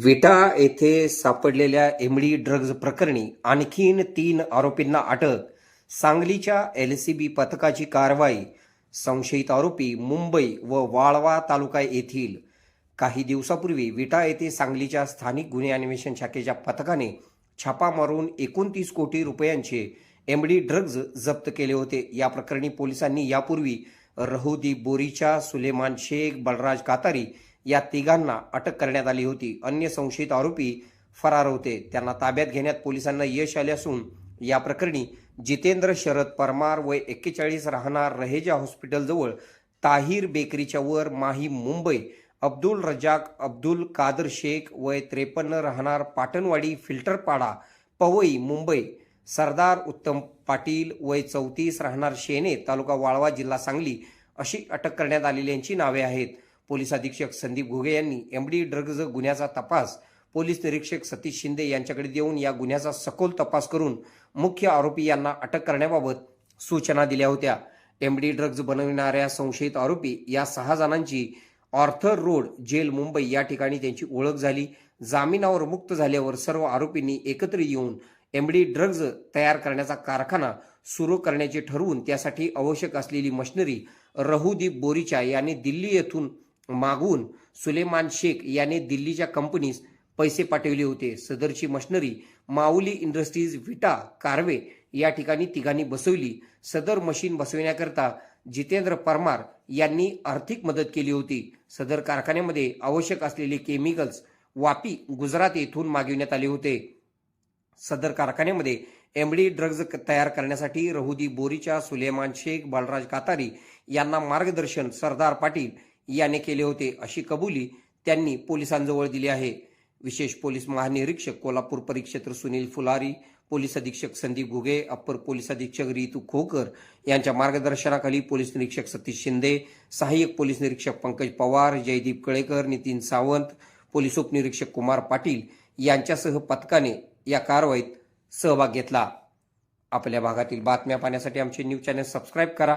विटा येथे सापडलेल्या एमडी ड्रग्ज प्रकरणी आणखीन तीन आरोपींना अटक. सांगलीच्या एलसीबी पथकाची कारवाई संशयित आरोपी मुंबई व वाळवा तालुका येथील. काही दिवसापूर्वी विटा येथे सांगलीच्या स्थानिक गुन्हे अन्वेषण शाखेच्या पथकाने छापा मारून एकोणतीस कोटी रुपयांचे एमडी ड्रग्ज जप्त केले होते. या प्रकरणी पोलिसांनी यापूर्वी रहुदीप बोरीच्या सुलेमान शेख बलराज कातारी या तिघांना अटक करण्यात आली होती. अन्य संशयित आरोपी फरार होते. त्यांना ताब्यात घेण्यात पोलिसांना यश आले असून या प्रकरणी जितेंद्र शरद परमार वय एक्केचाळीस राहणार रहेजा हॉस्पिटलजवळ ताहीर बेकरीच्या वर माही मुंबई अब्दुल रजाक अब्दुल कादर शेख वय त्रेपन्न राहणार पाटणवाडी फिल्टरपाडा पवई मुंबई सरदार उत्तम पाटील वय चौतीस राहणार शेने तालुका वाळवा जिल्हा सांगली अशी अटक करण्यात आलेल्यांची नावे आहेत. पोलीस अधीक्षक संदीप घुगे यांनी एमडी ड्रग्ज गुन्ह्याचा तपास पोलीस निरीक्षक सतीश शिंदे यांच्याकडे देऊन या गुन्ह्याचा सखोल तपास करून मुख्य आरोपी यांना अटक करण्याबाबत सूचना दिल्या होत्या. एमडी ड्रग्ज बनविणाऱ्या संशयित आरोपी या सहा जणांची ऑर्थर रोड जेल मुंबई या ठिकाणी त्यांची ओळख झाली. जामिनावर मुक्त झाल्यावर सर्व आरोपींनी एकत्र येऊन एमडी ड्रग्ज तयार करण्याचा कारखाना सुरू करण्याचे ठरवून त्यासाठी आवश्यक असलेली मशिनरी रहुदीप बोरीचा यांनी दिल्ली येथून मागून सुलेमान शेख याने दिल्लीच्या कंपनीस पैसे पाठवले होते. सदरची मशिनरी माऊली इंडस्ट्रीज विटा कारवे या ठिकाणी तिघांनी बसवली. सदर मशीन बसविण्याकरता जितेंद्र परमार यांनी आर्थिक मदत केली होती. सदर कारखान्यामध्ये आवश्यक असलेले केमिकल्स वापी गुजरात येथून मागविण्यात आले होते. सदर कारखान्यामध्ये एमडी ड्रग्ज तयार करण्यासाठी रहुदी बोरीच्या सुलेमान शेख बालराज कातारी यांना मार्गदर्शन सरदार पाटील याने केले होते अशी कबुली त्यांनी पोलिसांजवळ दिली आहे. विशेष पोलीस महानिरीक्षक कोल्हापूर परिक्षेत्र सुनील फुलारी पोलीस अधीक्षक संदीप घुगे अप्पर पोलीस अधीक्षक रितू खोकर यांच्या मार्गदर्शनाखाली पोलीस निरीक्षक सतीश शिंदे सहाय्यक पोलीस निरीक्षक पंकज पवार जयदीप कळेकर नितीन सावंत पोलीस उपनिरीक्षक कुमार पाटील यांच्यासह पथकाने या कारवाईत सहभाग घेतला. आपल्या भागातील बातम्या पाहण्यासाठी आमचे न्यूज चॅनल सबस्क्राईब करा.